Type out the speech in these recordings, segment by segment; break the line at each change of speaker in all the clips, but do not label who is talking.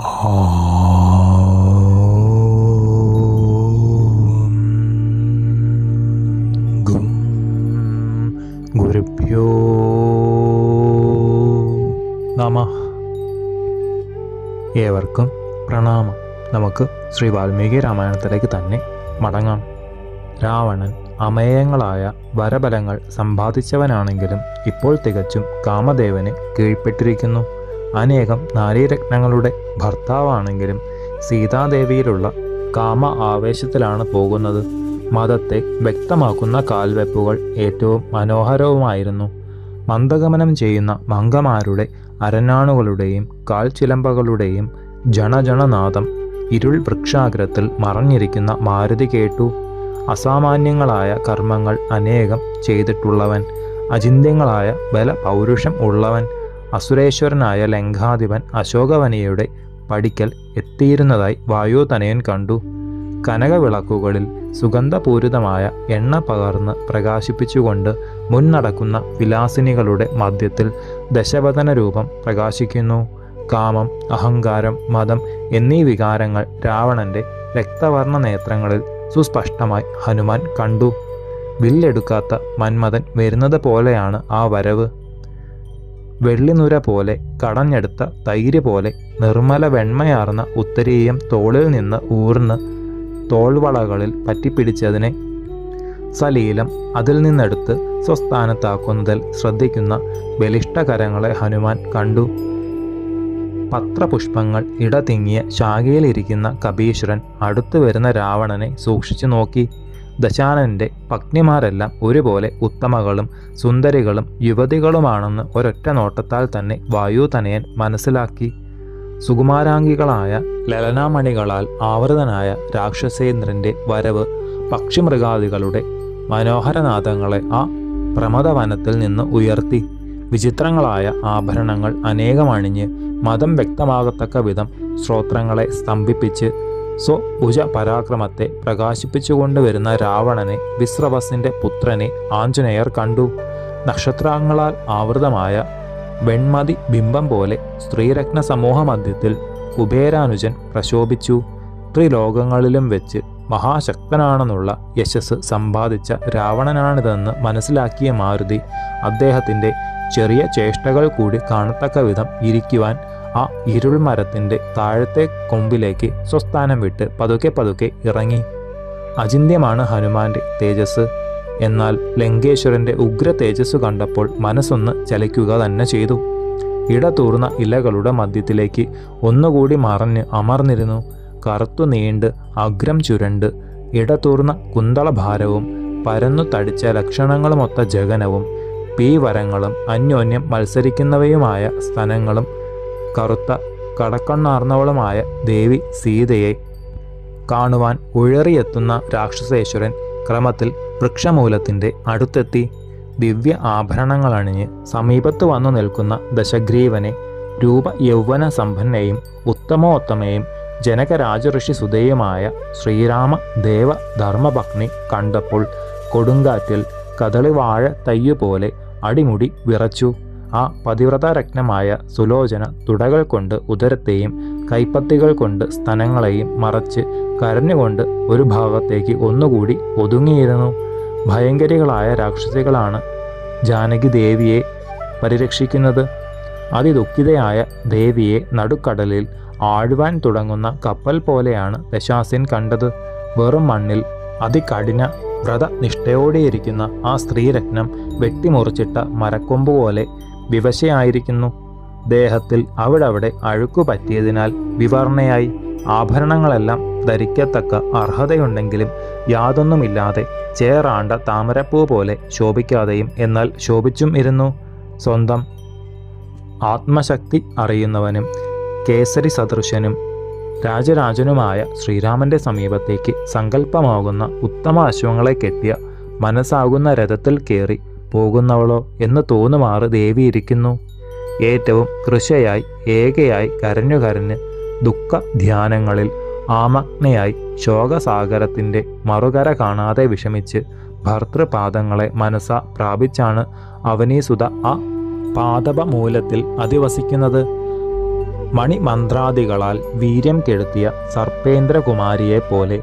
ഏവർക്കും പ്രണാമം. നമുക്ക് ശ്രീ വാൽമീകി രാമായണത്തിലേക്ക് തന്നെ മടങ്ങാം. രാവണൻ അമേയങ്ങളായ വരബലങ്ങൾ സമ്പാദിച്ചവനാണെങ്കിലും ഇപ്പോൾ തികച്ചും കാമദേവന് കീഴ്പ്പെട്ടിരിക്കുന്നു. അനേകം നാരീരത്നങ്ങളുടെ ഭർത്താവാണെങ്കിലും സീതാദേവിയിലുള്ള കാമ ആവേശത്തിലാണ് പോകുന്നത്. മതത്തെ വ്യക്തമാക്കുന്ന കാൽവെപ്പുകൾ ഏറ്റവും മനോഹരവുമായിരുന്നു. മന്ദഗമനം ചെയ്യുന്ന മംഗമാരുടെ അരനാണുകളുടെയും കാൽച്ചിലമ്പകളുടെയും ജണജണനാദം ഇരുൾ വൃക്ഷാഗ്രത്തിൽ മറഞ്ഞിരിക്കുന്ന മാരുതി കേട്ടു. അസാമാന്യങ്ങളായ കർമ്മങ്ങൾ അനേകം ചെയ്തിട്ടുള്ളവൻ അചിന്ത്യങ്ങളായ ബല പൗരുഷം ഉള്ളവൻ അസുരേശ്വരനായ ലങ്കാധിപൻ അശോകവനിയുടെ പടിക്കൽ എത്തിയിരുന്നതായി വായുതനയൻ കണ്ടു. കനകവിളക്കുകളിൽ സുഗന്ധപൂരിതമായ എണ്ണ പകർന്ന് പ്രകാശിപ്പിച്ചുകൊണ്ട് മുന്നടക്കുന്ന വിലാസിനികളുടെ മധ്യത്തിൽ ദശവതന രൂപം പ്രകാശിക്കുന്നു. കാമം അഹങ്കാരം മതം എന്നീ വികാരങ്ങൾ രാവണന്റെ രക്തവർണ നേത്രങ്ങളിൽ സുസ്പഷ്ടമായി ഹനുമാൻ കണ്ടു. വില്ലെടുക്കാത്ത മന്മഥൻ വരുന്നത് പോലെയാണ് ആ വരവ്. വെള്ളിനുര പോലെ കടഞ്ഞെടുത്ത തൈര് പോലെ നിർമ്മല വെണ്മയാർന്ന ഉത്തരീയം തോളിൽ നിന്ന് ഊർന്ന് തോൾവളകളിൽ പറ്റിപ്പിടിച്ചതിനെ സലീലം അതിൽ നിന്നെടുത്ത് സ്വസ്ഥാനത്താക്കുന്നതിൽ ശ്രദ്ധിക്കുന്ന ബലിഷ്ടകരങ്ങളെ ഹനുമാൻ കണ്ടു. പത്രപുഷ്പങ്ങൾ ഇടതിങ്ങിയ ശാഖയിലിരിക്കുന്ന കബീശ്വരൻ അടുത്തു വരുന്ന രാവണനെ സൂക്ഷിച്ചു നോക്കി ദശാനന്റെ പത്നിമാരെല്ലാം ഒരുപോലെ ഉത്തമകളും സുന്ദരികളും യുവതികളുമാണെന്ന് ഒരൊറ്റ നോട്ടത്താൽ തന്നെ വായുതനയൻ മനസ്സിലാക്കി. സുകുമാരാംഗികളായ ലലനാമണികളാൽ ആവൃതനായ രാക്ഷസേന്ദ്രന്റെ വരവ് പക്ഷിമൃഗാദികളുടെ മനോഹരനാഥങ്ങളെ ആ പ്രമദവനത്തിൽ നിന്ന് ഉയർത്തി. വിചിത്രങ്ങളായ ആഭരണങ്ങൾ അനേകമണിഞ്ഞ് മതം വ്യക്തമാകത്തക്ക വിധം ശ്രോത്രങ്ങളെ സ്തംഭിപ്പിച്ച് സ്വഭുജ പരാക്രമത്തെ പ്രകാശിപ്പിച്ചുകൊണ്ടുവരുന്ന രാവണനെ വിശ്രവസിന്റെ പുത്രനെ ആഞ്ജനേയർ കണ്ടു. നക്ഷത്രാങ്ങളാൽ ആവൃതമായ വെൺമതി ബിംബം പോലെ സ്ത്രീരത്ന സമൂഹ മധ്യത്തിൽ കുബേരാനുജൻ പ്രശോഭിച്ചു. ത്രിലോകങ്ങളിലും വെച്ച് മഹാശക്തനാണെന്നുള്ള യശസ് സമ്പാദിച്ച രാവണനാണിതെന്ന് മനസ്സിലാക്കിയ മാരുതി അദ്ദേഹത്തിന്റെ ചെറിയ ചേഷ്ടകൾ കൂടി കാണത്തക്ക വിധം ഇരിക്കുവാൻ ആ ഇരുൾ മരത്തിന്റെ താഴത്തെ കൊമ്പിലേക്ക് സ്വസ്ഥാനം വിട്ട് പതുക്കെ പതുക്കെ ഇറങ്ങി. അചിന്യമാണ് ഹനുമാന്റെ തേജസ് എന്നാൽ ലങ്കേശ്വരന്റെ ഉഗ്ര തേജസ് കണ്ടപ്പോൾ മനസ്സൊന്ന് ചലിക്കുക തന്നെ ചെയ്തു. ഇടതൂർന്ന ഇലകളുടെ മധ്യത്തിലേക്ക് ഒന്നുകൂടി മറഞ്ഞ് അമർന്നിരുന്നു. കറുത്തു നീണ്ട് അഗ്രം ചുരണ്ട് ഇടതൂർന്ന കുന്തളഭാരവും പരന്നു തടിച്ച ലക്ഷണങ്ങളുമൊത്ത ജഗനവും പീവരങ്ങളും അന്യോന്യം മത്സരിക്കുന്നവയുമായ സ്തനങ്ങളും കറുത്ത കടക്കണ്ണാർന്നവളുമായ ദേവി സീതയെ കാണുവാൻ ഉഴറിയെത്തുന്ന രാക്ഷസേശ്വരൻ ക്രമത്തിൽ വൃക്ഷമൂലത്തിന്റെ അടുത്തെത്തി ദിവ്യ ആഭരണങ്ങളണിഞ്ഞ് സമീപത്ത് വന്നു നിൽക്കുന്ന ദശഗ്രീവനെ രൂപ യൗവന സമ്പന്നയും ഉത്തമോത്തമയും ജനകരാജഋഷി സുതയുമായ ശ്രീരാമ ദേവ ധർമ്മഭഗ്നി കണ്ടപ്പോൾ കൊടുങ്കാറ്റിൽ കദളിവാഴ തയ്യുപോലെ അടിമുടി വിറച്ചു. ആ പതിവ്രത രക്തമായ സുലോചന തുടകൾ കൊണ്ട് ഉദരത്തെയും കൈപ്പത്തികൾ കൊണ്ട് സ്തനങ്ങളെയും മറച്ച് കരഞ്ഞുകൊണ്ട് ഒരു ഭാഗത്തേക്ക് ഒന്നുകൂടി ഒതുങ്ങിയിരുന്നു. ഭയങ്കരികളായ രാക്ഷസികളാണ് ജാനകി ദേവിയെ പരിരക്ഷിക്കുന്നത്. അതിദുഃഖിതയായ ദേവിയെ നടുക്കടലിൽ ആഴുവാൻ തുടങ്ങുന്ന കപ്പൽ പോലെയാണ് ദശാസിൻ കണ്ടത്. വെറും മണ്ണിൽ അതികഠിന വ്രതനിഷ്ഠയോടെയിരിക്കുന്ന ആ സ്ത്രീരത്നം വെട്ടിമുറിച്ചിട്ട മരക്കൊമ്പ് പോലെ വിവശയായിരിക്കുന്നു. ദേഹത്തിൽ അവിടവിടെ അഴുക്കു പറ്റിയതിനാൽ വിവർണയായി. ആഭരണങ്ങളെല്ലാം ധരിക്കത്തക്ക അർഹതയുണ്ടെങ്കിലും യാതൊന്നുമില്ലാതെ ചേറാണ്ട താമരപ്പൂ പോലെ ശോഭിക്കാതെയും എന്നാൽ ശോഭിച്ചും ഇരുന്നു. സ്വന്തം ആത്മശക്തി അറിയുന്നവനും കേസരി സദൃശനും രാജരാജനുമായ ശ്രീരാമന്റെ സമീപത്തേക്ക് സങ്കല്പമാകുന്ന ഉത്തമ അശ്വങ്ങളെ കെട്ടിയ മനസ്സാകുന്ന രഥത്തിൽ കയറി പോകുന്നവളോ എന്ന് തോന്നുമാറ് ദേവി ഇരിക്കുന്നു ഏറ്റവും കൃശയായി ഏകയായി കരഞ്ഞു കരഞ്ഞ് ദുഃഖ ധ്യാനങ്ങളിൽ ആമഗ്നയായി ശോകസാഗരത്തിന്റെ മറുകര കാണാതെ വിഷമിച്ച് ഭർത്തൃപാദങ്ങളെ മനസ്സ പ്രാപിച്ചാണ് അവനീസുത ആ പാദപമൂലത്തിൽ അധിവസിക്കുന്നത്. മണിമന്ത്രാദികളാൽ വീര്യം കെടുത്തിയ സർപ്പേന്ദ്രകുമാരിയെ പോലെ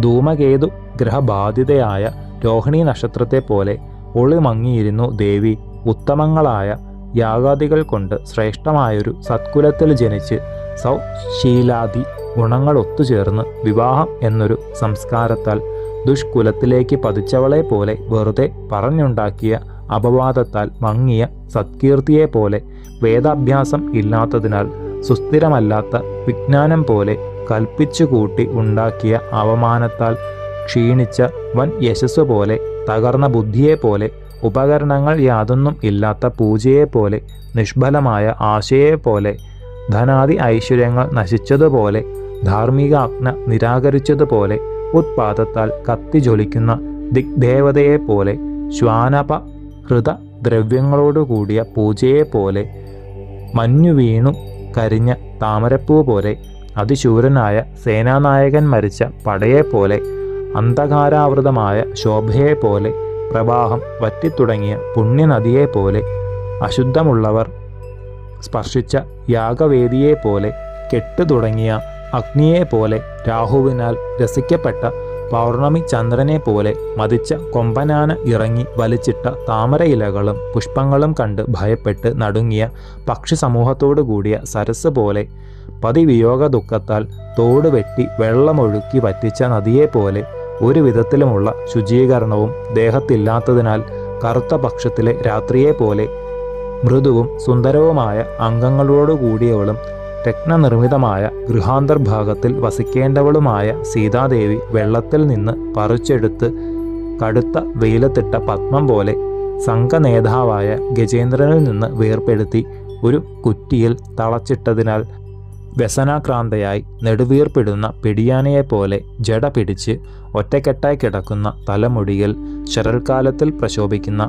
ധൂമകേതു ഗ്രഹബാധിതയായ രോഹിണി നക്ഷത്രത്തെ പോലെ ഒളിമങ്ങിയിരുന്നു ദേവി. ഉത്തമങ്ങളായ യാഗാദികൾ കൊണ്ട് ശ്രേഷ്ഠമായൊരു സത്കുലത്തിൽ ജനിച്ച് സൗശീലാദി ഗുണങ്ങൾ ഒത്തുചേർന്ന് വിവാഹം എന്നൊരു സംസ്കാരത്താൽ ദുഷ്കുലത്തിലേക്ക് പതിച്ചവളെ പോലെ വെറുതെ പറഞ്ഞുണ്ടാക്കിയ അപവാദത്താൽ മങ്ങിയ സത്കീർത്തിയെ പോലെ വേദാഭ്യാസം ഇല്ലാത്തതിനാൽ സുസ്ഥിരമല്ലാത്ത വിജ്ഞാനം പോലെ കൽപ്പിച്ചുകൂട്ടി ഉണ്ടാക്കിയ അവമാനത്താൽ ക്ഷീണിച്ച വൻ യശസ് പോലെ തകർന്ന ബുദ്ധിയെപ്പോലെ ഉപകരണങ്ങൾ യാതൊന്നും ഇല്ലാത്ത പൂജയെപ്പോലെ നിഷ്ഫലമായ ആശയെപ്പോലെ ധനാദി ഐശ്വര്യങ്ങൾ നശിച്ചതുപോലെ ധാർമ്മികാജ്ഞ നിരാകരിച്ചതുപോലെ ഉത്പാദത്താൽ കത്തിജ്വലിക്കുന്ന ദിഗ്ദേവതയെപ്പോലെ ശ്വാനപ ഹൃത ദ്രവ്യങ്ങളോടുകൂടിയ പൂജയെപ്പോലെ മഞ്ഞു വീണു കരിഞ്ഞ താമരപ്പൂ പോലെ അതിശൂരനായ സേനാനായകൻ മരിച്ച പടയെപ്പോലെ അന്ധകാരാവൃതമായ ശോഭയെപ്പോലെ പ്രവാഹം വറ്റിത്തുടങ്ങിയ പുണ്യനദിയെപ്പോലെ അശുദ്ധമുള്ളവർ സ്പർശിച്ച യാഗവേദിയെപ്പോലെ കെട്ടുതുടങ്ങിയ അഗ്നിയെപ്പോലെ രാഹുവിനാൽ രസിക്കപ്പെട്ട പൗർണമി ചന്ദ്രനെ പോലെ മതിച്ച കൊമ്പനാന ഇറങ്ങി വലിച്ചിട്ട താമരയിലകളും പുഷ്പങ്ങളും കണ്ട് ഭയപ്പെട്ട് നടുങ്ങിയ പക്ഷി സമൂഹത്തോടു കൂടിയ സരസ് പോലെ പതിവിയോഗ ദുഃഖത്താൽ തോട് വെട്ടി വെള്ളമൊഴുക്കി വറ്റിച്ച നദിയെപ്പോലെ ഒരു വിധത്തിലുമുള്ള ശുചീകരണവും ദേഹത്തില്ലാത്തതിനാൽ കറുത്ത പക്ഷത്തിലെ രാത്രിയെ പോലെ മൃദുവും സുന്ദരവുമായ അംഗങ്ങളോടുകൂടിയവളും രത്നനിർമ്മിതമായ ഗൃഹാന്തർഭാഗത്തിൽ വസിക്കേണ്ടവളുമായ സീതാദേവി വെള്ളത്തിൽ നിന്ന് പറിച്ചെടുത്ത് കടുത്ത വെയിലത്തിട്ട പത്മം പോലെ സംഘനേതാവായ ഗജേന്ദ്രനിൽ നിന്ന് വേർപ്പെടുത്തി ഒരു കുറ്റിയിൽ തളച്ചിട്ടതിനാൽ വ്യസനാക്രാന്തയായി നെടുവീർപ്പിടുന്ന പിടിയാനയെപ്പോലെ ജട പിടിച്ച് ഒറ്റക്കെട്ടായി കിടക്കുന്ന തലമുടിയിൽ ശരൽക്കാലത്തിൽ പ്രശോഭിക്കുന്ന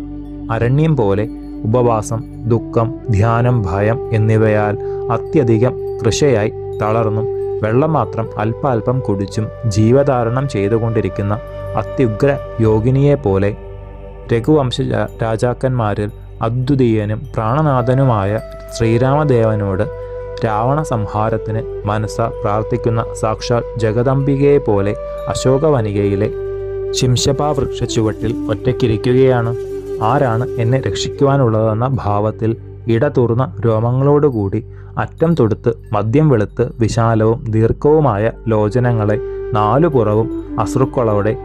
അരണ്യം പോലെ ഉപവാസം ദുഃഖം ധ്യാനം ഭയം എന്നിവയാൽ അത്യധികം കൃഷയായി തളർന്നും വെള്ളം മാത്രം അല്പാൽപം കുടിച്ചും ജീവധാരണം ചെയ്തുകൊണ്ടിരിക്കുന്ന അത്യുഗ്ര യോഗിനിയെപ്പോലെ രഘുവംശ രാജാക്കന്മാരിൽ അദ്വിതീയനും പ്രാണനാഥനുമായ ശ്രീരാമദേവനോട് രാവണ സംഹാരത്തിന് മനസ്സ പ്രാർത്ഥിക്കുന്ന സാക്ഷാൽ ജഗദംബികയെ പോലെ അശോകവനികയിലെ ശിംശപാവൃക്ഷ ചുവട്ടിൽ ഒറ്റയ്ക്കിരിക്കുകയാണ്. ആരാണ് എന്നെ രക്ഷിക്കുവാനുള്ളതെന്ന ഭാവത്തിൽ ഇടതൂർന്ന രോമങ്ങളോടുകൂടി അറ്റം തൊടുത്ത് മദ്യം വെളുത്ത് വിശാലവും ദീർഘവുമായ ലോചനങ്ങളെ നാലുപുറവും അശ്രുക്കളോടെ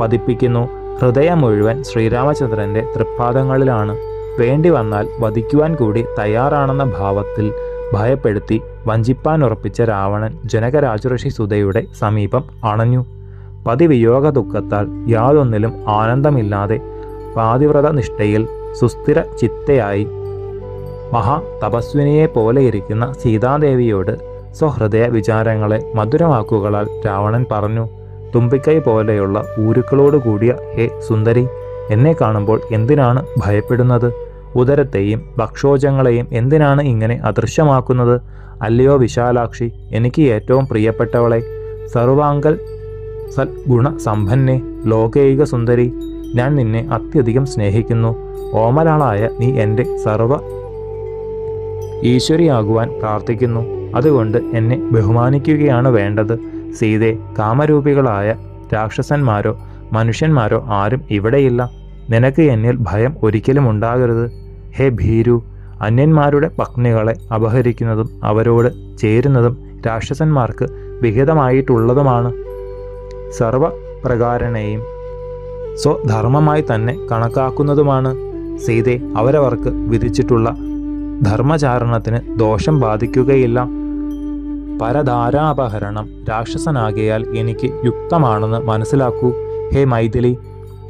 പതിപ്പിക്കുന്നു. ഹൃദയം മുഴുവൻ ശ്രീരാമചന്ദ്രന്റെ തൃപ്പാദങ്ങളിലാണ്. വേണ്ടി വന്നാൽ വധിക്കുവാൻ കൂടി തയ്യാറാണെന്ന ഭാവത്തിൽ ഭയപ്പെടുത്തി വഞ്ചിപ്പാൻ ഉറപ്പിച്ച രാവണൻ ജനകരാജഋഷി സുതയുടെ സമീപം അണഞ്ഞു. പതിവിയോഗ ദുഃഖത്താൽ യാതൊന്നിലും ആനന്ദമില്ലാതെ പാതിവ്രത നിഷ്ഠയിൽ സുസ്ഥിര ചിത്തയായി. മഹാ തപസ്വിനിയെ പോലെ ഇരിക്കുന്ന സീതാദേവിയോട് സ്വഹൃദയ വിചാരങ്ങളെ മധുരവാക്കുകളാൽ രാവണൻ പറഞ്ഞു തുമ്പിക്കൈ പോലെയുള്ള ഊരുക്കളോട് കൂടിയ ഹേ സുന്ദരി എന്നെ കാണുമ്പോൾ എന്തിനാണ് ഭയപ്പെടുന്നത്? ഉദരത്തെയും ഭക്ഷോജങ്ങളെയും എന്തിനാണ് ഇങ്ങനെ അദൃശ്യമാക്കുന്നത്? അല്ലയോ വിശാലാക്ഷി എനിക്ക് ഏറ്റവും പ്രിയപ്പെട്ടവളെ സർവാങ്കൽ സദ്ഗുണ സമ്പന്നെ ലോകൈക സുന്ദരി ഞാൻ നിന്നെ അത്യധികം സ്നേഹിക്കുന്നു. ഓമലാളായ നീ എന്റെ സർവ ഈശ്വരിയാകുവാൻ പ്രാർത്ഥിക്കുന്നു. അതുകൊണ്ട് എന്നെ ബഹുമാനിക്കുകയാണ് വേണ്ടത്. സീതെ കാമരൂപികളായ രാക്ഷസന്മാരോ മനുഷ്യന്മാരോ ആരും ഇവിടെയില്ല. നിനക്ക് എന്നിൽ ഭയം ഒരിക്കലും ഉണ്ടാകരുത്. ഹേ ഭീരു അന്യന്മാരുടെ പത്നികളെ അപഹരിക്കുന്നതും അവരോട് ചേരുന്നതും രാക്ഷസന്മാർക്ക് വിഹിതമായിട്ടുള്ളതുമാണ്. സർവപ്രകാരനെയും സ്വധർമ്മമായി തന്നെ കണക്കാക്കുന്നതുമാണ്. സീതെ അവരവർക്ക് വിധിച്ചിട്ടുള്ള ധർമ്മചാരണത്തിന് ദോഷം ബാധിക്കുകയില്ല. പരധാരാപഹരണം രാക്ഷസനാകിയാൽ എനിക്ക് യുക്തമാണെന്ന് മനസ്സിലാക്കൂ. ഹേ മൈഥിലി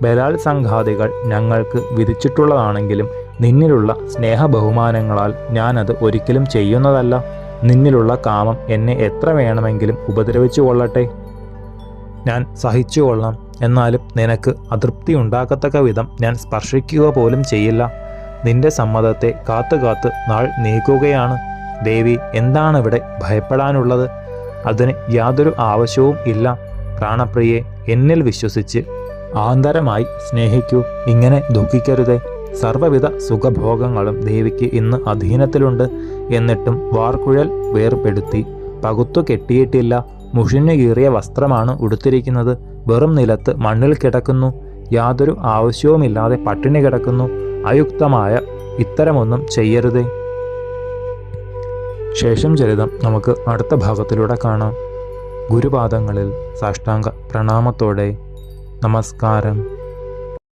ബലാത്സംഘാദികൾ ഞങ്ങൾക്ക് വിധിച്ചിട്ടുള്ളതാണെങ്കിലും നിന്നിലുള്ള സ്നേഹബഹുമാനങ്ങളാൽ ഞാനത് ഒരിക്കലും ചെയ്യുന്നതല്ല. നിന്നിലുള്ള കാമം എന്നെ എത്ര വേണമെങ്കിലും ഉപദ്രവിച്ചു കൊള്ളട്ടെ? ഞാൻ സഹിച്ചു കൊള്ളാം. എന്നാലും നിനക്ക് അതൃപ്തി ഉണ്ടാക്കത്തക്ക വിധം ഞാൻ സ്പർശിക്കുക പോലും ചെയ്യില്ല. നിന്റെ സമ്മതത്തെ കാത്തു കാത്ത് നാൾ നീക്കുകയാണ്. ദേവി എന്താണിവിടെ ഭയപ്പെടാനുള്ളത്? അതിന് യാതൊരു ആവശ്യവും ഇല്ല. പ്രാണപ്രിയെ എന്നിൽ വിശ്വസിച്ച് ആന്തരമായി സ്നേഹിക്കൂ. ഇങ്ങനെ ദുഃഖിക്കരുതേ. സർവവിധ സുഖഭോഗങ്ങളും ദേവിക്ക് ഇന്ന് അധീനത്തിലുണ്ട് എന്നിട്ടും വാർക്കുഴൽ വേർപെടുത്തി. പകുത്തു കെട്ടിയിട്ടില്ല. മുഷിഞ്ഞു കീറിയ വസ്ത്രമാണ് ഉടുത്തിരിക്കുന്നത്. വെറും നിലത്ത് മണ്ണിൽ കിടക്കുന്നു. യാതൊരു ആവശ്യവുമില്ലാതെ പട്ടിണി കിടക്കുന്നു. അയുക്തമായ ഇത്തരമൊന്നും ചെയ്യരുതേ. ശേഷം ചരിതം നമുക്ക് അടുത്ത ഭാഗത്തിലൂടെ കാണാം. ഗുരുപാദങ്ങളിൽ സാഷ്ടാംഗ പ്രണാമത്തോടെ నమస్కారం